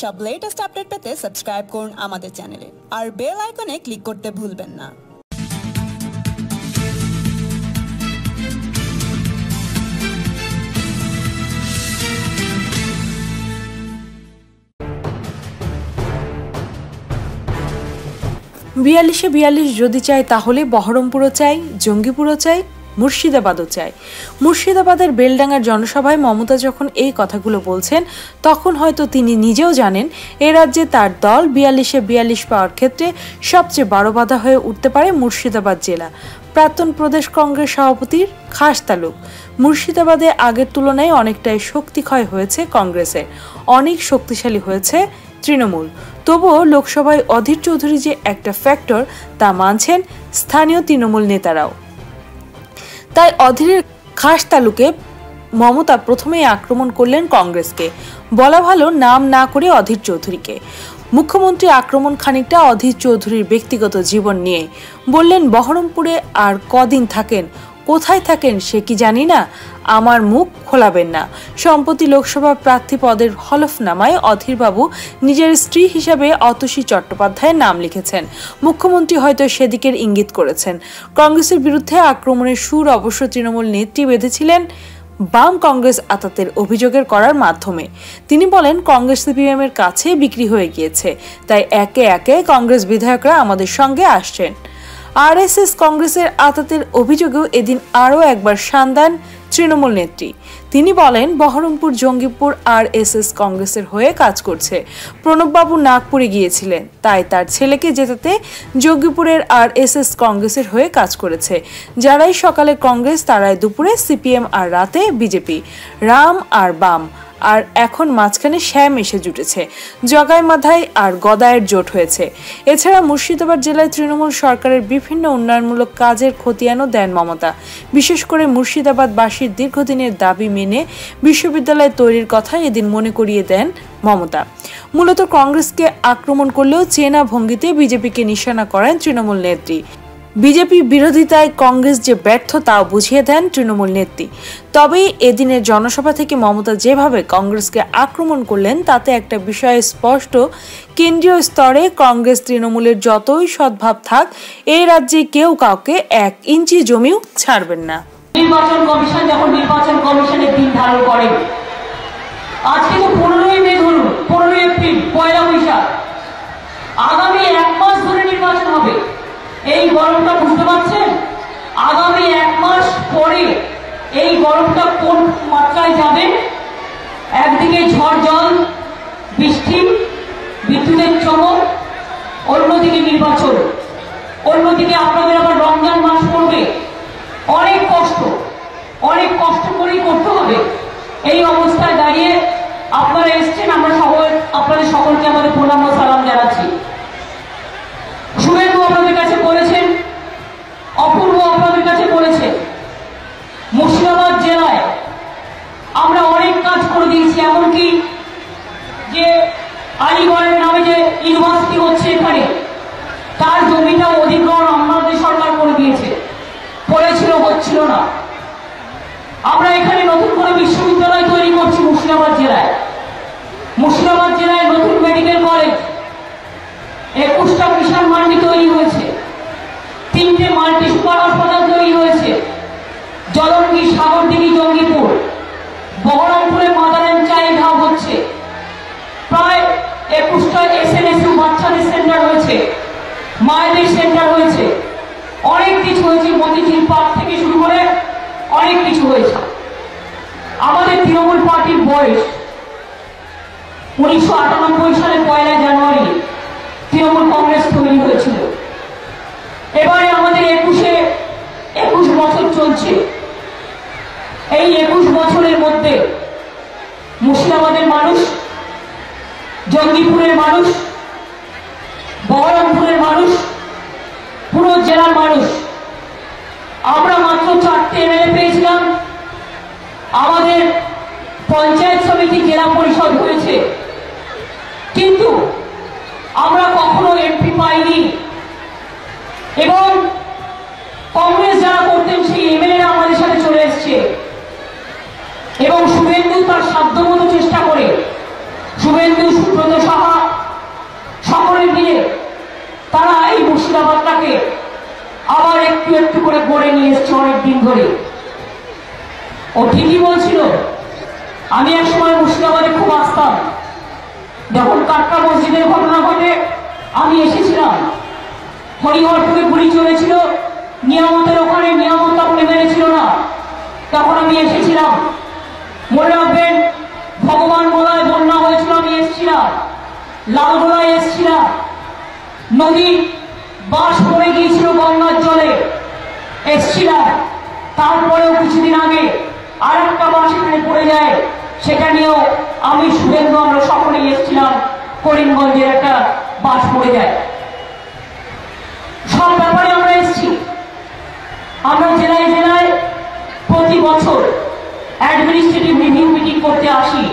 সব latest update পেতে subscribe করুন আমাদের চ্যানেলে আর বেল আইকনে ক্লিক করতে ভুলবেন না। বিয়াল্লিশে বিয়াল্লিশ যদি চাই তাহলে বহরমপুরও চাই, জঙ্গিপুরও চাই মুর্শিদাবাদও চাই মুর্শিদাবাদের বেলডাঙ্গার জনসভায় মমতা যখন এই কথাগুলো বলছেন, তখন হয়তো তিনি নিজেও জানেন, এ রাজ্যে তার দল বিয়াল্লিশে বিয়াল্লিশ পাওয়ার ক্ষেত্রে সবচেয়ে বড় বাধা হয়ে উঠতে পারে মুর্শিদাবাদ জেলা। প্রাক্তন প্রদেশ কংগ্রেস সভাপতির খাস তালুক। মুর্শিদাবাদে আগের তুলনায় অনেকটাই শক্তি ক্ষয় হয়েছে কংগ্রেসের। অনেক শক্তিশালী হয়েছে তৃণমূল। তবুও লোকসভায় অধীর চৌধুরী যে একটা ফ্যাক্টর তা মানছেন স্থানীয় তৃণমূল নেতারাও। তাই অধীরের খাস তালুকে মমতা প্রথমেই আক্রমণ করলেন কংগ্রেসকে। বলা ভালো নাম না করে অধীর চৌধুরীকে। মুখ্যমন্ত্রী আক্রমণ খানিকটা অধীর চৌধুরীর ব্যক্তিগত জীবন নিয়ে। বললেন, বহরমপুরে আর কদিন থাকেন কোথায় থাকেন সে কি জানি না, আমার মুখ খোলাবেন না। সম্প্রতি লোকসভা প্রার্থী পদের হলফনামায় অধীরবাবু নিজের স্ত্রী হিসাবে অতসী চট্টোপাধ্যায়ের নাম লিখেছেন। মুখ্যমন্ত্রী হয়তো সেদিকের ইঙ্গিত করেছেন। কংগ্রেসের বিরুদ্ধে আক্রমণের সুর অবশ্য তৃণমূল নেত্রী বেঁধেছিলেন বাম কংগ্রেস আতাতের অভিযোগের করার মাধ্যমে। তিনি বলেন, কংগ্রেস সিপিএমের কাছে বিক্রি হয়ে গিয়েছে, তাই একে একে কংগ্রেস বিধায়করা আমাদের সঙ্গে আসছেন। আরএসএস কংগ্রেসের আতাতের অভিযোগেও এদিন আরও একবার সান্দান তৃণমূল নেত্রী। তিনি বলেন, Baharampur, Jangipur R S S কংগ্রেসের হয়ে কাজ করছে। প্রণববাবু নাগপুরে গিয়েছিলেন, তাই তার ছেলেকে জেতাতে জঙ্গিপুরের আর এস এস কংগ্রেসের হয়ে কাজ করেছে। যারাই সকালে কংগ্রেস, তারাই দুপুরে সিপিএম আর রাতে বিজেপি। রাম আর বাম আর এখন মাঝখানে শ্যাম এসে জুটেছে। জগাই মাথায় আর গদায়ের জোট হয়েছে। এছাড়া মুর্শিদাবাদ জেলায় তৃণমূল সরকারের বিভিন্ন উন্নয়নমূলক কাজের খতিয়ানও দেন মমতা। বিশেষ করে মুর্শিদাবাদবাসীর দীর্ঘদিনের দাবি মেনে বিশ্ববিদ্যালয় তৈরির কথা এদিন মনে করিয়ে দেন মমতা। মূলত কংগ্রেসকে আক্রমণ করলেও চেনা ভঙ্গিতে বিজেপিকে নিশানা করেন তৃণমূল নেত্রী। বিজেপি বিরোধিতায় কংগ্রেস যে ব্যর্থ তাও বুঝিয়ে দেন তৃণমূল নেত্রী। তবে এদিনের জনসভা থেকে মমতা যেভাবে কংগ্রেসকে আক্রমণ করলেন, তাতে একটা বিষয় স্পষ্ট। কেন্দ্রীয় স্তরে কংগ্রেস তৃণমূলের যতই সদ্ভাব থাক এই রাজ্যে কেউ কাউকে এক ইঞ্চি জমিও ছাড়বেন না। নির্বাচন কমিশন যখন নির্বাচন কমিশনের দিন ধারণ করে আজকে তো পনেরোই মে ধরুন পনেরোই এপ্রিল পয়লা বৈশাখ আগামী এক মাস ধরে নির্বাচন হবে এই গরমটা বুঝতে পারছেন? আগামী এক মাস পরে এই গরমটা কোন মাত্রায় যাবে? একদিকে ঝড় জল, বৃষ্টি, বিদ্যুতের চমক, অন্যদিকে নির্বাচন। অন্যদিকে আপনাদের আবার রমজান মাস পড়বে। অনেক কষ্ট অনেক কষ্ট করেই করতে হবে। এই অবস্থায় দাঁড়িয়ে আপনারা এসছেন, আমরা সকল আপনাদের সকলকে আমাদের প্রণাম ও সালাম জানাচ্ছি শুভেন্দু আপনাদের কাছে বলেছেন অপূর্ব আপনাদের কাছে বলেছেন মুর্শিদাবাদ জেলায় আমরা অনেক কাজ করে দিয়েছি এমনকি যে আলিগড়ের নামে যে ইউনিভার্সিটি হচ্ছে এখানে তার জমিটা অধিগ্রহণ আমাদের সরকার করে দিয়েছে পড়েছিল হচ্ছিল না আমরা এখানে নতুন করে বিশ্ববিদ্যালয় তৈরি করছি মুর্শিদাবাদ জেলায় মুর্শিদাবাদ জেলায় নতুন মেডিকেল কলেজ একুশটা কিষাণ মান্ডি তৈরি হয়েছে। তিনটে মাল্টি সুপার হাসপাতাল তৈরি হয়েছে। জলঙ্গি, সাগরদিঘি, জঙ্গিপুর। বহরমপুরে মাদারেন চাইল্ড হাব হচ্ছে। প্রায় একুশটা এস এন এস বাচ্চাদের সেন্টার হয়েছে। মায়েদের সেন্টার হয়েছে। অনেক কিছু হয়েছে। মতিঝিল পার্ক থেকে শুরু করে অনেক কিছু হয়েছে। আমাদের তৃণমূল পার্টির বয়স উনিশশো আটানব্বই সালে পয়লা জানুয়ারি তৃণমূল কংগ্রেস তৈরি হয়েছিল এবারে আমাদের একুশে একুশ বছর চলছে এই একুশ বছরের মধ্যে মুর্শিদাবাদের মানুষ জঙ্গিপুরের মানুষ বহরমপুরের মানুষ, পুরো জেলার মানুষ। আমরা মাত্র চারটে এমএলএ পেয়েছিলাম। আমাদের পঞ্চায়েত সমিতি জেলা পরিষদ হয়েছে। কিন্তু আমরা কখনো এমপি পাইনি। এবং কংগ্রেস যারা করতেন, সেই এমএলএরা আমাদের সাথে চলে এসছে। এবং শুভেন্দু তার সাধ্যমতো চেষ্টা করে শুভেন্দু সুব্রত সাহা এসছি অনেক দিন ধরে। ও ঠিকই বলছিল, আমি এক সময় মুর্শিদাবাদে খুব আসতাম। যখন কাটকা মসজিদের ঘটনা ঘটে, আমি এসেছিলাম। হরিহরপুরে গুলি চলেছিল, নিয়ামতের ওখানে নিয়ামত আপনি মেরেছিল না। তখন আমি এসেছিলাম। মনে রাখবেন, ভগবান গোলায় বন্যা হয়েছিল, আমি এসেছিলাম। লালগোলায় এসেছিলাম। নদী বাস পড়ে গিয়েছিল গঙ্গার জলে। এসছিলাম। তারপরেও কিছুদিন আগে আর একটা বাস এখানে পড়ে যায়। সেটা নিয়েও আমি শুভেন্দু, আমরা সকলেই এসেছিলাম। করিমগঞ্জের একটা বাস পড়ে যায়। সব ব্যাপারে আমরা এসেছি। আমরা জেলায় জেলায় প্রতি বছর অ্যাডমিনিস্ট্রেটিভ রিভিউ মিটিং করতে আসি।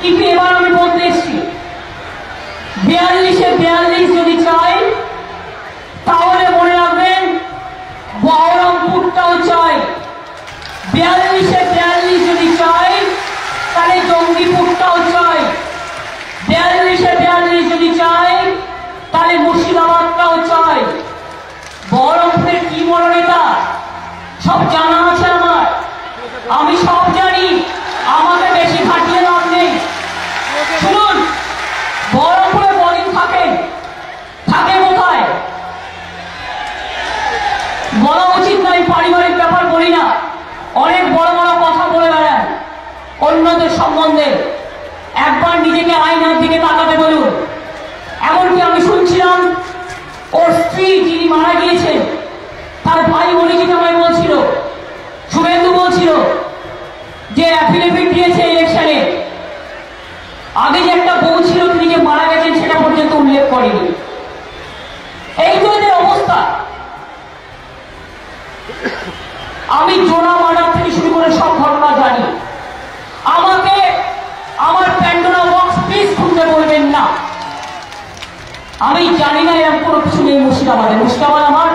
কিন্তু এবার আমি বলতে এসেছি, বিয়াল্লিশে বিয়াল্লিশ যদি চাই তাহলে মনে রাখবেন বহরমপুরটাও চাই বিয়াল্লিশে বিয়াল্লিশ যদি চাই তাহলে জঙ্গিপুরটাও চাই বিয়াল্লিশে বিয়াল্লিশ যদি চাই তাহলে মুর্শিদাবাদটাও চাই বহরমপুরের কি বড় নেতা সব জানা আছে আমার আমি সব জানি আমাকে বেশি খাটিয়ে লাভ নেই শুনুন বহরমপুরে কদিন থাকেন থাকে কোথায় বলা উচিত নয় পারিবারিক ব্যাপার বলি না অনেক বড় বড় কথা বলে বেড়ান অন্যদের সম্বন্ধে একবার নিজেকে আয়নার দিকে তাকাতে বলুন এমনকি আমি শুনছিলাম ওর স্ত্রী যিনি মারা গিয়েছেন তার ভাই অরিজিৎ আমায় বলছিল শুভেন্দু বলছিল যে অ্যাফিডেভিট দিয়েছে ইলেকশনে আগে যে একটা বউ ছিল, তিনি যে মারা গেছেন, সেটা পর্যন্ত উল্লেখ করেনি। এই তো অবস্থা। আমি জোনা মার্ডার থেকে শুরু করে সব ঘটনা জানি। আমাকে আমার প্যান্ডোরা বক্স প্লিজ খুলতে বলবেন না। আমি জানি না এরকম কোনো কিছু নেই মুর্শিদাবাদে। মুর্শিদাবাদ আমার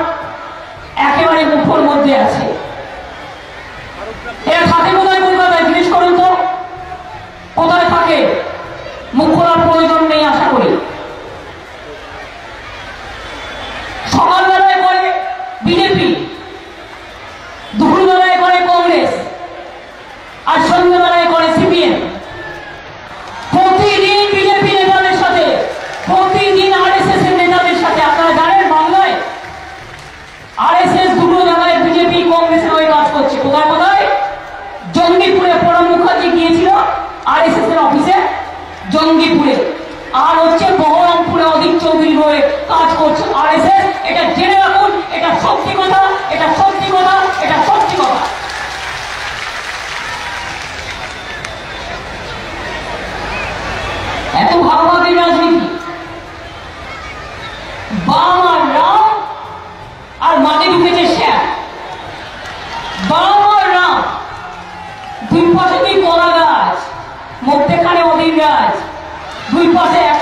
একেবারে মুখোর মধ্যে আছে। এরা থাকে কোথায় কলকাতায় জিজ্ঞেস করুন তো কোথায় থাকে মুখ খোলার প্রয়োজন নেই আশা করি সকালবেলায় করে বিজেপি দুপুরবেলায় করে কংগ্রেস আর সন্ধ্যেবেলায় করে সিপিএম প্রতিদিন বিজেপি নেতাদের সাথে প্রতিদিন আরএসএস এর নেতাদের সাথে আপনারা জানেন বাংলায় আরএসএস দুটো জায়গায় বিজেপি কংগ্রেসের হয়ে কাজ করছে কোথায় কোথায় জঙ্গিপুরে প্রণব মুখার্জি গিয়েছিল আরএসএস এর অফিসে জঙ্গিপুরে আর হচ্ছে বহরমপুরে অধিক চৌধুরী হয়ে কাজ করছে আরএসএস। এটা জেনে রাখুন, এটা সত্যি কথা, এটা সত্যি কথা, এটা সত্যি কথা। এত ভাগাভাগি রাজনীতি। বাম আর রাম আর মাঝে ঢুকেছে What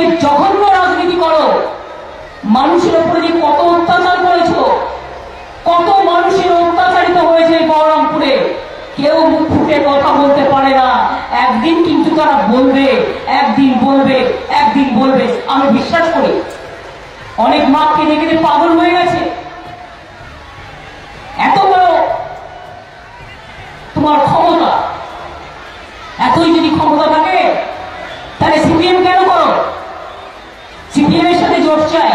যে জঘন্য রাজনীতি করো। মানুষের উপরে যে কত অত্যাচার করেছ, কত মানুষের অত্যাচারিত হয়েছে বহরমপুরে, কেউ মুখ ফুটে কথা বলতে পারে না। একদিন কিন্তু তারা বলবে, একদিন বলবে একদিন বলবে, আমি বিশ্বাস করি। অনেক মাকে দেখে পাগল হয়ে গেছে। এত বড় তোমার ক্ষমতা, এতই যদি ক্ষমতা থাকে, তাহলে সিপিএম কেন করো? সিপিএম এর সাথে জোট চাই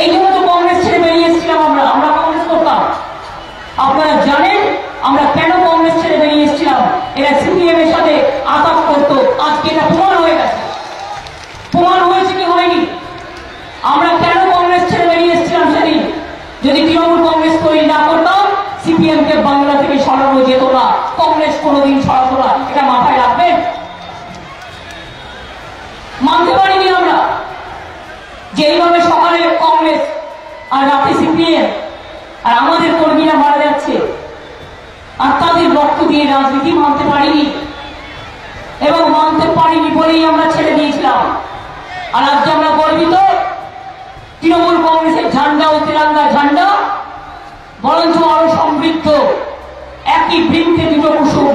এই জন্য তো কংগ্রেস ছেড়ে বেরিয়ে এসেছিলাম আমরা আমরা কংগ্রেস করতাম আপনারা জানেন আমরা কেন কংগ্রেস ছেড়ে বেরিয়ে এসেছিলাম এরা সিপিএম এর সাথে আঘাত করতো আজকে এটা প্রমাণ হয়ে গেছে প্রমাণ হয়েছে কি হয়নি আমরা কেন কংগ্রেস ছেড়ে বেরিয়ে এসেছিলাম সেদিন যদি তৃণমূল কংগ্রেস তৈরি না করতাম সিপিএম কে বাংলা থেকে সরানো যেত না কংগ্রেস কোনোদিন সরাতো না এটা মাথায় রাখবেন রাতে সিপিএম আর আমাদের কর্মীরা মারা যাচ্ছে। আর তাদের রক্ত দিয়ে রাজনীতি মানতে পারিনি। এবং মানতে পারিনি বলেই আমরা ছেড়ে দিয়েছিলাম। আর আজকে আমরা গর্বিত। তৃণমূল কংগ্রেসের ঝান্ডা ও তিরঙ্গা ঝান্ডা, বরঞ্চ আরও সমৃদ্ধ, একই বৃন্তে দুটো কুসুম,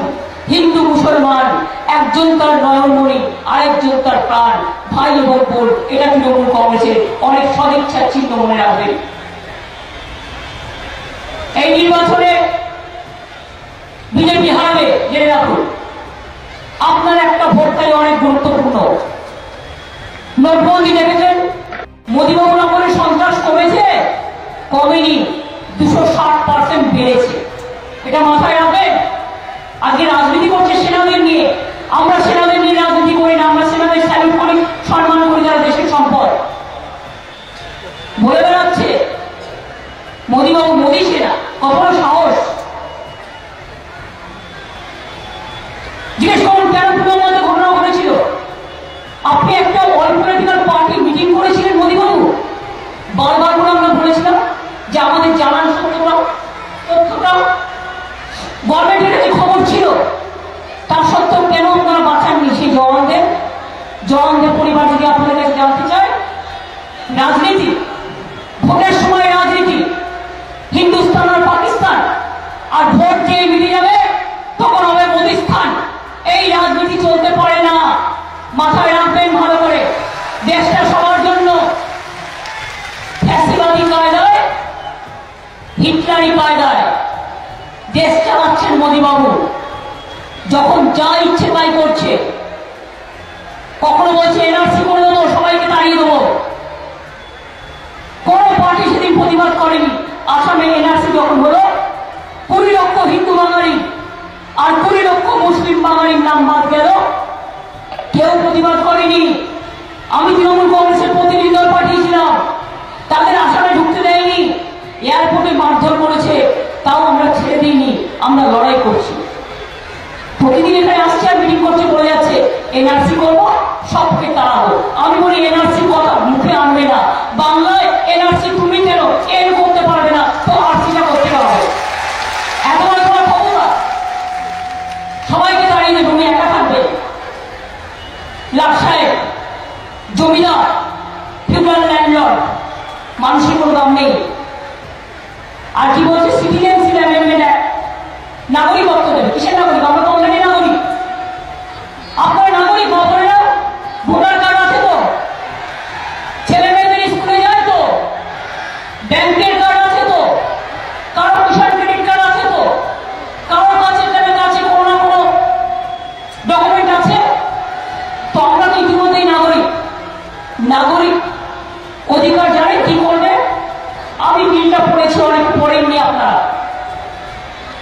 হিন্দু মুসলমান, একজন তার নয়নমণি, আরেকজন তার প্রাণ, ভাই এবং বোন, এটা তৃণমূল কংগ্রেসের অনেক সদিচ্ছার চিহ্ন মনে রাখবেন এই নির্বাচনে বিজেপি হারাবে জেনে রাখুন, আপনার একটা ভোট তাই অনেক গুরুত্বপূর্ণ। নোটবন্দি দেখেছেন মোদীবাবুর আমলে সন্ত্রাস কমেছে, কমেনি, দুশো ষাট পার্সেন্ট বেড়েছে। এটা মাথায় রাখবেন, আজকে রাজনীতি করছে সেনাদের নিয়ে আমরা সেনাদের নিয়ে রাজনীতি করি না আমরা সেনাদের স্যালুট করি সম্মান করি যারা দেশের সম্পদ বলে বেড়াচ্ছে মোদীবাবু মোদী সেনা কত বড় সাহস জিজ্ঞেস করুন কেন পুরোর মধ্যে ঘটনা ঘটেছিল আপনি একটা অল পলিটিক্যাল পার্টি মিটিং করেছিলেন মোদীবাবু বারবার করে আমরা বলেছিলাম যে আমাদের জানান সত্যটা তথ্যটা গভর্নমেন্টের কাছে খবর ছিল তার সত্ত্বেও কেন আপনারা বাঁচাননি সেই জওয়ানদের জওয়ানদের পরিবার যদি আপনাদের কাছে জানতে চায় রাজনীতি ভোটের সময় রাজনীতি হিন্দুস্তান আর পাকিস্তান আর ভোট যে মিলে যাবে তখন হবে মোদিস্তান এই রাজনীতি চলতে পারে না। মাথায় রাখবেন ভালো করে। দেশটা সবার জন্য ফ্যাসিবাদী কায়দায়, হিটলারি কায়দায় দেশ চালাচ্ছেন মোদীবাবু। যখন যা ইচ্ছে তাই করছে। কখনো বলছে এনআরসি করে দেবো, সবাইকে তাড়িয়ে দেবো। কোন পার্টি সেদিন প্রতিবাদ করেনি। আসামে এনআরসি যখন হলো কুড়ি লক্ষ হিন্দু বাঙালি আর কুড়ি লক্ষ মুসলিম বাঙালির নাম বাদ গেল। কেউ প্রতিবাদ করেনি। আমি তৃণমূল কংগ্রেসের প্রতিনিধি দল পাঠিয়েছিলাম। তাদের আসামে ঢুকতে দেয়নি। এয়ারপোর্টে মারধর করেছে। তাও আমরা ছেড়ে দিইনি। আমরা লড়াই করছি। প্রতিদিন এখানে আসছে আর মিটিং করছে, বলে যাচ্ছে, এনআরসি করব, সবকে তাড়াবো। আমি বলি, এনআরসি কথা মুখে আনবে না। বাংলায় এনআরসি তুমি কেন এন করতে পারবে না তো আরসিটা করতে হবে এত বড় তোমার ক্ষমতা সবাইকে দাঁড়িয়ে দেবে উনি একা থাকবে লাট সাহেব জমিদার ফিউডাল ল্যান্ডলর্ড মানুষের কোনো দাম নেই। আর কি বলছে? সিটিজেনশিপ অ্যামেন্ডমেন্ট অ্যাক্ট নাগরিকত্ব দেবে। কিসের নাগরিক? আমরা তো অলরেডি নাগরিক আপনার নাগরিক বাবরেরা ভোটার কার্ড আছে তো ছেলে মেয়েদের স্কুলে যায় তো ব্যাংকের কার্ড আছে তো কারও কিষাণ ক্রেডিট কার্ড আছে তো কারোর কাছে তাদের কাছে কোনো না কোনো ডকুমেন্ট আছে তো আমরা তো ইতিমধ্যেই নাগরিক নাগরিক অধিকার জানেন কি করবে? আমি বিলটা পড়েছি অনেক পড়েননি আপনারা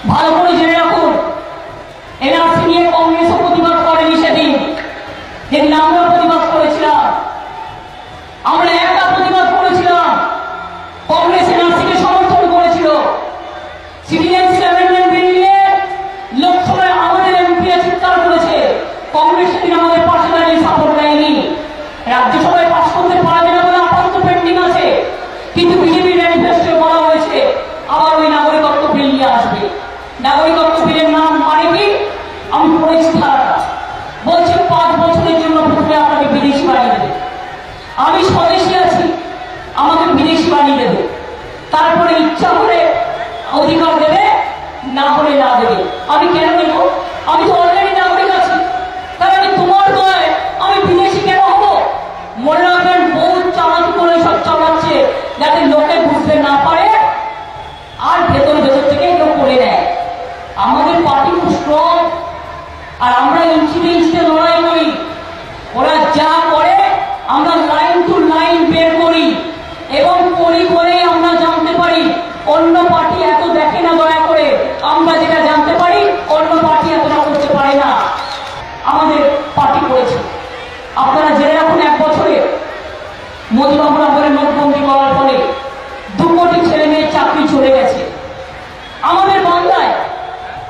ভালো করে জেনে রাখুন এনআরসি নিয়ে কংগ্রেসও প্রতিবাদ করেনি সেদিন যেদিন আমরা প্রতিবাদ করেছিলাম আমরা একা প্রতিবাদ করেছিলাম কংগ্রেস এনআরসিকে সমর্থন করেছিল সিটিজেনশিপ অ্যামেন্ডমেন্ট বিল নিয়ে লোকসভায় আমাদের এমপিরা চিৎকার করেছে কংগ্রেস সেদিন আমাদের পাশে দাঁড়িয়ে সাপোর্ট দেয়নি রাজ্যসভায় পাশ করতে পারবে না বলে আপাতত পেন্ডিং আছে কিন্তু বিজেপির ম্যানিফেস্টোয় বলা হয়েছে আবার ওই নাগরিকত্ব বিল নিয়ে আসবে নাগরিকত্ব বিলের নাম মানে কি? আমি পড়েছি ধারাটা বলছে পাঁচ বছরের জন্য প্রথমে আপনাকে বিদেশি বানিয়ে দেবে। আমি স্বদেশী আছি, আমাকে বিদেশি বানিয়ে দেবে। তারপরে ইচ্ছা করে অধিকার দেবে, না হলে না দেবে। আমি কেন দেব আমি তো অলরেডি নাগরিক আছি তাহলে আমি তোমার নয় আমি বিদেশি কেন হব মনে রাখবেন বহু চালাকি করে সব চালাচ্ছে যাতে লোকে বুঝতে না পারে আর ভেতর ভেতর থেকে কেউ করে নেয় আমাদের পার্টি খুব স্ট্রং আর আমরা ইঞ্চিতে ইঞ্চিতে লড়াই করি ওরা যা করে আমরা লাইন টু লাইন বের করি এবং করি করেই আমরা জানতে পারি অন্য পার্টি এত দেখে না দয়া করে আমরা যেটা জানতে পারি অন্য পার্টি এতটা করতে পারে না আমাদের পার্টি করেছে আপনারা জেনে রাখুন এক বছরে মোদীবাবুর আমলে নোটবন্দি করার ফলে দু কোটি ছেলে মেয়ের চাকরি চলে গেছে আমাদের বাংলায়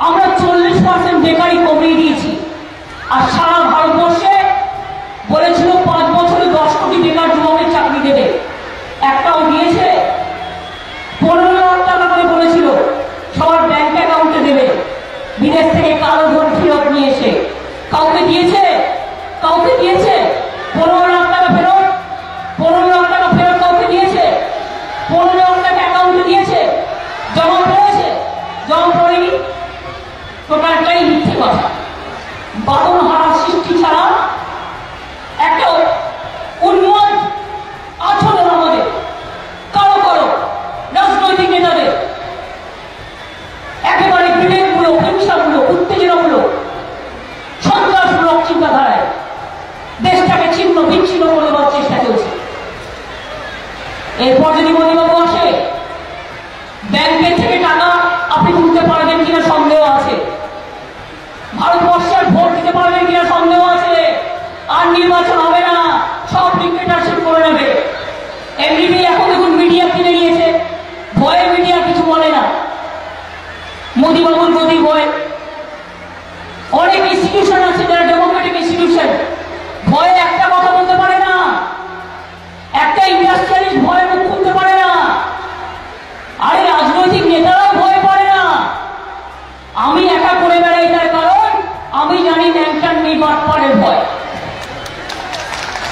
আমরা চল্লিশ পার্সেন্ট বেকারি কমিয়ে দিয়েছি। আর সারা ভারতবর্ষে কথা বারণ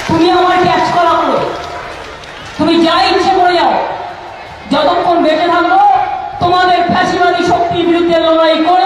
তুমি আমার ক্যাচ করা করো তুমি যা ইচ্ছে করে যাও। যতক্ষণ বেঁচে থাকব, তোমাদের ফ্যাসিবাদী শক্তির বিরুদ্ধে লড়াই করো